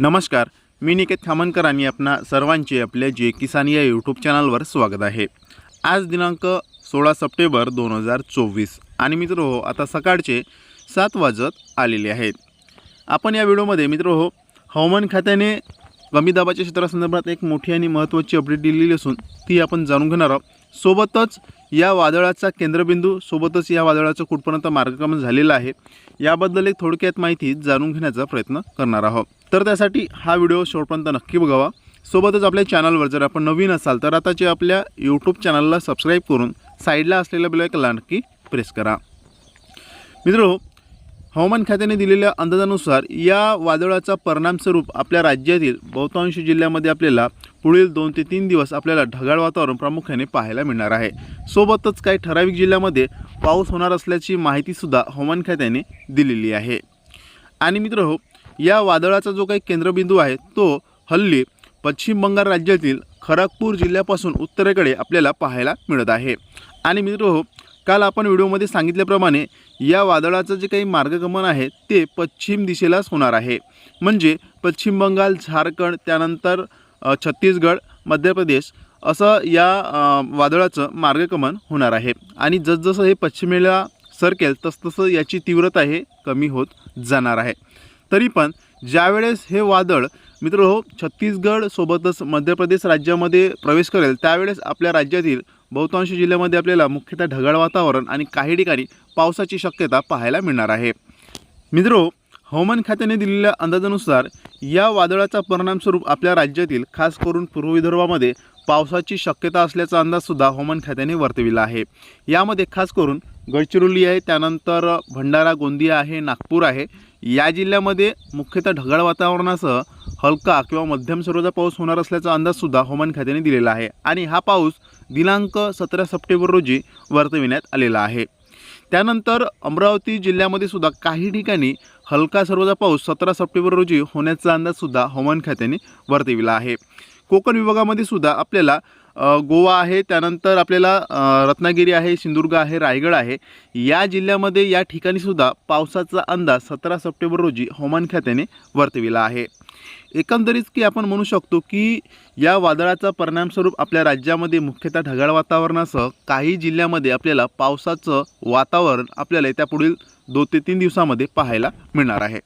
नमस्कार मी निकेत खामनकर आणि आपणा सर्वांचे आपल्या जे किसान या यूट्यूब चॅनलवर स्वागत आहे. आज दिनांक सोळा सप्टेंबर दोन हजार चोवीस आणि मित्र हो आता सकाळचे सात वाजत आलेले आहेत. आपण या व्हिडिओमध्ये मित्र हो हवामान खात्याने कमी दाबाच्या क्षेत्रासंदर्भात एक मोठी आणि महत्त्वाची अपडेट दिलेली असून ती आपण जाणून घेणार आहोत. सोबतच या वादळाचा केंद्रबिंदू सोबतच या वादळाचं कुठपर्यंत मार्गक्रमण झालेलं आहे याबद्दल एक थोडक्यात माहिती जाणून घेण्याचा प्रयत्न करणार आहोत. तर त्यासाठी हा व्हिडिओ शेवटपर्यंत नक्की बघावा. सोबतच आपल्या चॅनलवर जर आपण नवीन असाल तर आताचे आपल्या यूट्यूब चॅनलला सबस्क्राईब करून साईडला असलेल्या बेलायकला नक्की प्रेस करा. मित्र हवामान खात्याने दिलेल्या अंदाजानुसार या वादळाचा परिणामस्वरूप आपल्या राज्यातील बहुतांश जिल्ह्यामध्ये आपल्याला पुढील दोन ते तीन दिवस आपल्याला ढगाळ वातावरण प्रामुख्याने पाहायला मिळणार आहे. सोबतच काही ठराविक जिल्ह्यामध्ये पाऊस होणार असल्याची माहितीसुद्धा हवामान खात्याने दिलेली आहे. आणि मित्र हो या वादळाचा जो काही केंद्रबिंदू आहे तो हल्ली पश्चिम बंगाल राज्यातील खरगपूर जिल्ह्यापासून उत्तरेकडे आपल्याला पाहायला मिळत आहे. आणि मित्र हो काल आपण व्हिडिओमध्ये सांगितल्याप्रमाणे या वादळाचं जे काही मार्गगमन आहे ते पश्चिम दिशेलाच होणार आहे. म्हणजे पश्चिम बंगाल झारखंड त्यानंतर छत्तीसगड मध्य प्रदेश असं या वादळाचं मार्गगमन होणार आहे. आणि जसजसं हे पश्चिमेला सरकेल तसतसं याची तीव्रता हे कमी होत जाणार आहे. तरी पण ज्यावेळेस हे वादळ मित्र हो छत्तीसगड सोबतच मध्य प्रदेश राज्यामध्ये प्रवेश करेल त्यावेळेस आपल्या राज्यातील बहुतांश जिल्ह्यामध्ये आपल्याला मुख्यतः ढगाळ वातावरण आणि काही ठिकाणी पावसाची शक्यता पाहायला मिळणार आहे. मित्रो हो, हवामान खात्याने दिलेल्या अंदाजानुसार या वादळाचा परिणामस्वरूप आपल्या राज्यातील खास करून पूर्व विदर्भामध्ये पावसाची शक्यता असल्याचा अंदाजसुद्धा हवामान खात्याने वर्तविला आहे. यामध्ये खास करून गडचिरोली आहे त्यानंतर भंडारा गोंदिया आहे नागपूर आहे या जिल्ह्यामध्ये मुख्यतः ढगाळ वातावरणासह हलका किंवा मध्यम स्वरूपाचा पाऊस होणार असल्याचा अंदाजसुद्धा हवामान खात्याने दिलेला आहे आणि हा पाऊस दिनांक सतरा सप्टेंबर रोजी वर्तविण्यात आलेला आहे. त्यानंतर अमरावती जिल्ह्यामध्ये सुद्धा काही ठिकाणी हलका सर्वचा पाऊस सतरा सप्टेंबर रोजी होण्याचा अंदाजसुद्धा हवामान खात्याने वर्तविला आहे. कोकण विभागामध्ये सुद्धा आपल्याला गोवा आहे त्यानंतर आपल्याला रत्नागिरी आहे सिंधुदुर्ग आहे रायगड आहे. या जिल्ह्यामध्ये या ठिकाणी सुद्धा पावसाचा अंदाज सतरा सप्टेंबर रोजी हवामान खात्याने वर्तविला आहे. एकंदरीत की आपण म्हणू शकतो की या वादळाचा परिणामस्वरूप आपल्या राज्यामध्ये मुख्यतः ढगाळ वातावरणासह काही जिल्ह्यामध्ये आपल्याला पावसाचं वातावरण आपल्याला त्या पुढील दोन ते तीन दिवसामध्ये पाहायला मिळणार आहे.